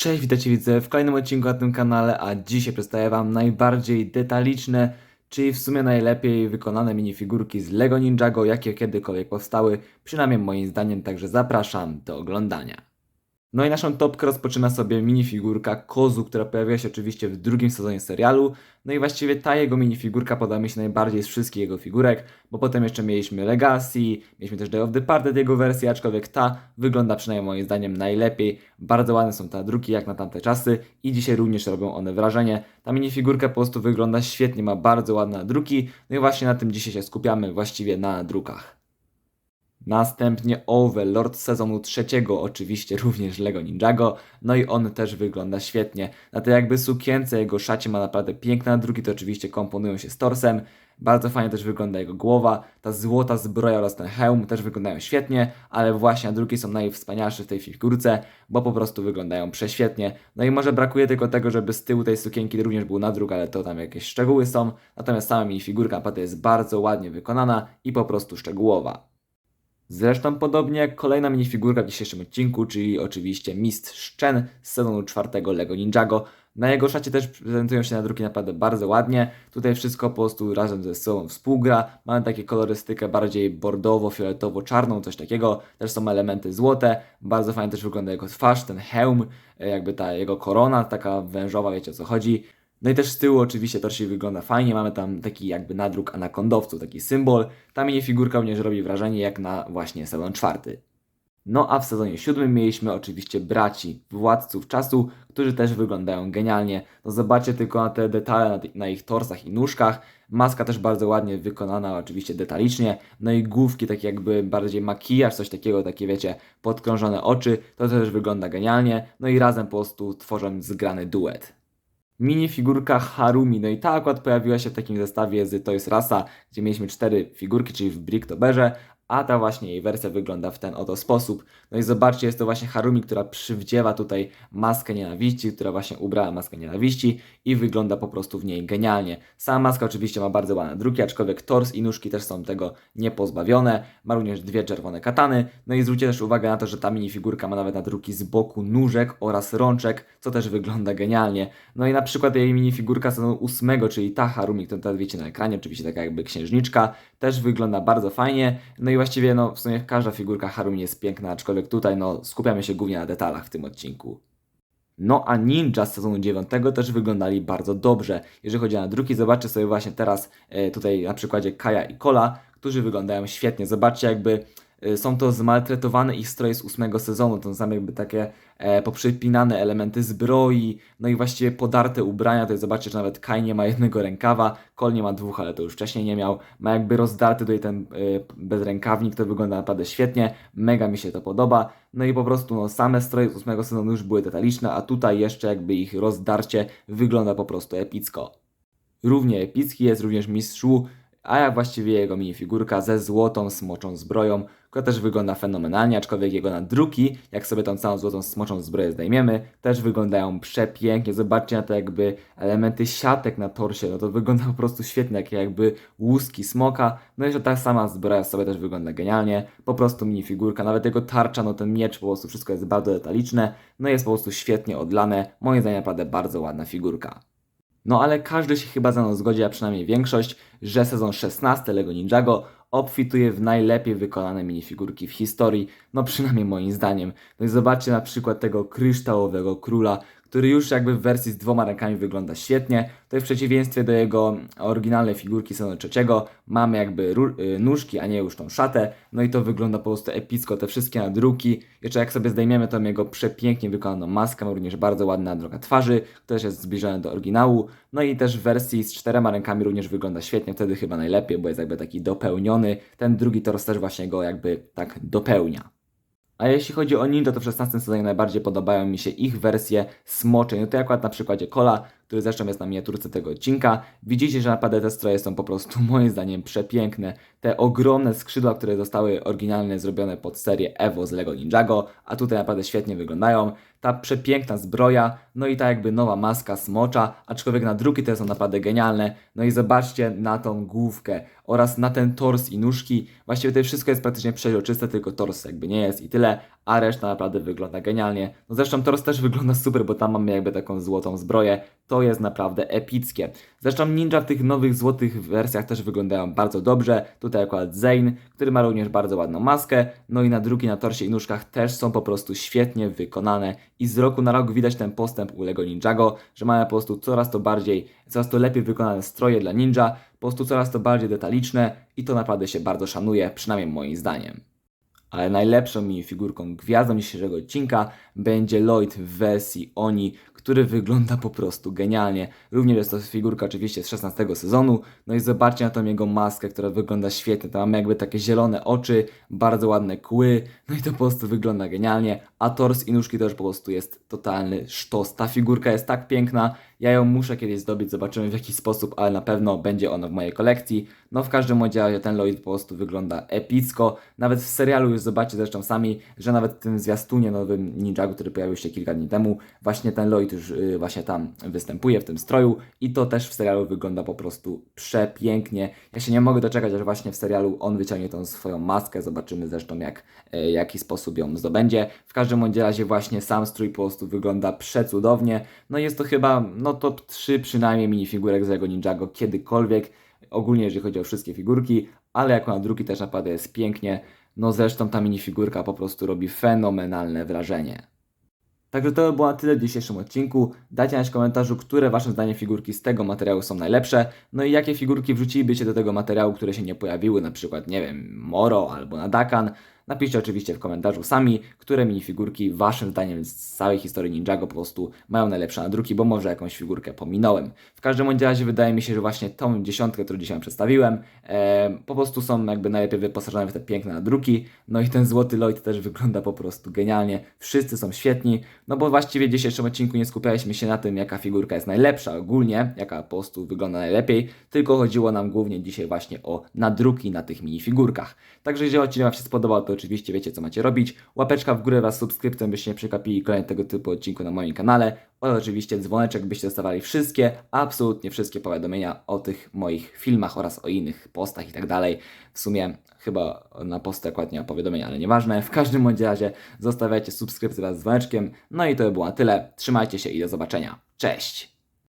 Cześć, witajcie widzę w kolejnym odcinku na tym kanale, a dzisiaj przedstawię Wam najbardziej detaliczne, czyli w sumie najlepiej wykonane minifigurki z LEGO Ninjago, jakie kiedykolwiek powstały, przynajmniej moim zdaniem, także zapraszam do oglądania. No i naszą topkę rozpoczyna sobie minifigurka Kozu, która pojawiła się oczywiście w drugim sezonie serialu. No i właściwie ta jego minifigurka podoba mi się najbardziej z wszystkich jego figurek, bo potem jeszcze mieliśmy Legacy, mieliśmy też Day of the Departed jego wersję, aczkolwiek ta wygląda przynajmniej moim zdaniem najlepiej. Bardzo ładne są te druki jak na tamte czasy i dzisiaj również robią one wrażenie. Ta minifigurka po prostu wygląda świetnie, ma bardzo ładne druki, no i właśnie na tym dzisiaj się skupiamy, właściwie na drukach. Następnie Overlord sezonu trzeciego, oczywiście również Lego Ninjago, no i on też wygląda świetnie. Na tej jakby sukience jego szacie ma naprawdę piękne drugi, to oczywiście komponują się z torsem. Bardzo fajnie też wygląda jego głowa, ta złota zbroja oraz ten hełm też wyglądają świetnie, ale właśnie drugi są najwspanialsze w tej figurce, bo po prostu wyglądają prześwietnie. No i może brakuje tylko tego, żeby z tyłu tej sukienki również był nadruk, ale to tam jakieś szczegóły są. Natomiast sama minifigurka naprawdę jest bardzo ładnie wykonana i po prostu szczegółowa. Zresztą podobnie jak kolejna minifigurka w dzisiejszym odcinku, czyli oczywiście Mistrz Chen z sezonu czwartego LEGO Ninjago. Na jego szacie też prezentują się nadruki naprawdę bardzo ładnie. Tutaj wszystko po prostu razem ze sobą współgra. Mamy takie kolorystykę bardziej bordowo-fioletowo-czarną, coś takiego. Też są elementy złote. Bardzo fajnie też wygląda jego twarz, ten hełm, jakby ta jego korona, taka wężowa, wiecie o co chodzi. No i też z tyłu oczywiście torsi wygląda fajnie, mamy tam taki jakby nadruk anakondowców, taki symbol. Ta minifigurka również robi wrażenie jak na właśnie sezon czwarty. No a w sezonie siódmym mieliśmy oczywiście braci, władców czasu, którzy też wyglądają genialnie. No zobaczcie tylko na te detale na, na, ich torsach i nóżkach. Maska też bardzo ładnie wykonana, oczywiście detalicznie. No i główki, takie jakby bardziej makijaż, coś takiego, takie wiecie, podkrążone oczy. To też wygląda genialnie. No i razem po prostu tworzą zgrany duet minifigurka Harumi. No i ta akurat pojawiła się w takim zestawie z Toys Rasa, gdzie mieliśmy cztery figurki, czyli w Bricktoberze, a ta właśnie jej wersja wygląda w ten oto sposób. No i zobaczcie, jest to właśnie Harumi, która przywdziewa tutaj maskę nienawiści, która właśnie ubrała maskę nienawiści i wygląda po prostu w niej genialnie. Sama maska oczywiście ma bardzo ładne druki, aczkolwiek tors i nóżki też są tego niepozbawione. Ma również dwie czerwone katany. No i zwróćcie też uwagę na to, że ta minifigurka ma nawet nadruki z boku nóżek oraz rączek, co też wygląda genialnie. No i na przykład jej minifigurka sezonu ósmego, czyli ta Harumi, którą teraz widzicie na ekranie, oczywiście taka jakby księżniczka, też wygląda bardzo fajnie. No i właściwie no w sumie każda figurka Harumi jest piękna, aczkolwiek tutaj no skupiamy się głównie na detalach w tym odcinku. No a ninja z sezonu 9 też wyglądali bardzo dobrze. Jeżeli chodzi o druki, zobaczcie sobie właśnie teraz e, tutaj na przykładzie Kaja i Kola, którzy wyglądają świetnie. Zobaczcie jakby są to zmaltretowane ich stroje z ósmego sezonu, to są jakby takie e, poprzypinane elementy zbroi, no i właściwie podarte ubrania, tutaj zobaczcie, że nawet Kai nie ma jednego rękawa, Kol nie ma dwóch, ale to już wcześniej nie miał, ma jakby rozdarty tutaj ten y, bezrękawnik, to wygląda naprawdę świetnie, mega mi się to podoba, no i po prostu no, same stroje z ósmego sezonu już były detaliczne, a tutaj jeszcze jakby ich rozdarcie wygląda po prostu epicko. Równie epicki jest również mistrzu a jak właściwie jego minifigurka ze złotą smoczą zbroją, która też wygląda fenomenalnie, aczkolwiek jego nadruki, jak sobie tą całą złotą smoczą zbroję zdejmiemy, też wyglądają przepięknie. Zobaczcie na te jakby elementy siatek na torsie, no to wygląda po prostu świetnie, jak jakby łuski smoka. No i że ta sama zbroja sobie też wygląda genialnie, po prostu minifigurka, nawet jego tarcza, no ten miecz, po prostu wszystko jest bardzo detaliczne, no jest po prostu świetnie odlane, moim zdaniem naprawdę bardzo ładna figurka. No ale każdy się chyba za mną zgodzi, a przynajmniej większość, że sezon 16 LEGO Ninjago obfituje w najlepiej wykonane minifigurki w historii, no przynajmniej moim zdaniem. No i zobaczcie na przykład tego kryształowego króla, który już jakby w wersji z dwoma rękami wygląda świetnie. To w przeciwieństwie do jego oryginalnej figurki sezonu trzeciego mamy jakby y, nóżki, a nie już tą szatę. No i to wygląda po prostu epicko, te wszystkie nadruki. Jeszcze jak sobie zdejmiemy tą jego przepięknie wykonaną maskę, ma również bardzo ładna nadruga twarzy, też jest zbliżona do oryginału. No i też w wersji z czterema rękami również wygląda świetnie, wtedy chyba najlepiej, bo jest jakby taki dopełniony. Ten drugi tors też właśnie go jakby tak dopełnia. A jeśli chodzi o Ninja, to w 16 sezonie najbardziej podobają mi się ich wersje smoczej. No to akurat na przykładzie Kola, który zresztą jest na miniaturce tego odcinka. Widzicie, że naprawdę te stroje są po prostu moim zdaniem przepiękne. Te ogromne skrzydła, które zostały oryginalnie zrobione pod serię Evo z LEGO Ninjago, a tutaj naprawdę świetnie wyglądają. Ta przepiękna zbroja, no i ta jakby nowa maska smocza, aczkolwiek na druki te są naprawdę genialne. No i zobaczcie na tą główkę oraz na ten tors i nóżki. Właściwie tutaj wszystko jest praktycznie przeźroczyste, tylko tors jakby nie jest i tyle, a reszta naprawdę wygląda genialnie. No zresztą Tors też wygląda super, bo tam mamy jakby taką złotą zbroję. To jest naprawdę epickie. Zresztą ninja w tych nowych złotych wersjach też wyglądają bardzo dobrze. Tutaj akurat Zane, który ma również bardzo ładną maskę. No i na drugi, na torsie i nóżkach też są po prostu świetnie wykonane. I z roku na rok widać ten postęp u Lego Ninjago, że mamy po prostu coraz to bardziej, coraz to lepiej wykonane stroje dla ninja. Po prostu coraz to bardziej detaliczne i to naprawdę się bardzo szanuje, przynajmniej moim zdaniem ale najlepszą minifigurką gwiazdą dzisiejszego odcinka będzie Lloyd w wersji Oni, który wygląda po prostu genialnie. Również jest to figurka oczywiście z 16 sezonu, no i zobaczcie na tą jego maskę, która wygląda świetnie. Tam mamy jakby takie zielone oczy, bardzo ładne kły, no i to po prostu wygląda genialnie, a tors i nóżki też po prostu jest totalny sztos. Ta figurka jest tak piękna, ja ją muszę kiedyś zdobyć, zobaczymy w jaki sposób, ale na pewno będzie ona w mojej kolekcji. No w każdym razie ten Lloyd po prostu wygląda epicko. Nawet w serialu już zobaczcie zresztą sami, że nawet w tym zwiastunie nowym Ninjagu, który pojawił się kilka dni temu, właśnie ten Lloyd już yy, właśnie tam występuje w tym stroju i to też w serialu wygląda po prostu przepięknie. Ja się nie mogę doczekać, aż właśnie w serialu on wyciągnie tą swoją maskę, zobaczymy zresztą jak, yy, jaki sposób ją zdobędzie. W każdym bądź razie właśnie sam strój po prostu wygląda przecudownie. No jest to chyba, no top 3 przynajmniej minifigurek z Lego Ninjago kiedykolwiek, ogólnie jeżeli chodzi o wszystkie figurki, ale jako na drugi też naprawdę jest pięknie. No zresztą ta minifigurka po prostu robi fenomenalne wrażenie. Także to by było na tyle w dzisiejszym odcinku. Dajcie znać w komentarzu, które waszym zdaniem figurki z tego materiału są najlepsze, no i jakie figurki wrzucilibyście do tego materiału, które się nie pojawiły, na przykład, nie wiem, Moro albo Nadakan. Napiszcie oczywiście w komentarzu sami, które minifigurki waszym zdaniem z całej historii Ninjago po prostu mają najlepsze nadruki, bo może jakąś figurkę pominąłem. W każdym razie wydaje mi się, że właśnie tą dziesiątkę, którą dzisiaj przedstawiłem, e, po prostu są jakby najlepiej wyposażone w te piękne nadruki. No i ten złoty Lloyd też wygląda po prostu genialnie. Wszyscy są świetni, no bo właściwie w dzisiejszym odcinku nie skupialiśmy się na tym, jaka figurka jest najlepsza ogólnie, jaka po prostu wygląda najlepiej, tylko chodziło nam głównie dzisiaj właśnie o nadruki na tych minifigurkach. Także jeżeli odcinek Wam się spodobał, to oczywiście wiecie co macie robić. Łapeczka w górę wraz z subskrypcją, byście nie przekapili kolejnego tego typu odcinku na moim kanale. Oraz oczywiście dzwoneczek, byście dostawali wszystkie, absolutnie wszystkie powiadomienia o tych moich filmach oraz o innych postach i tak dalej. W sumie chyba na posty akurat nie ma powiadomienia, ale nieważne. W każdym bądź razie zostawiajcie subskrypcję wraz z dzwoneczkiem. No i to by było na tyle. Trzymajcie się i do zobaczenia. Cześć!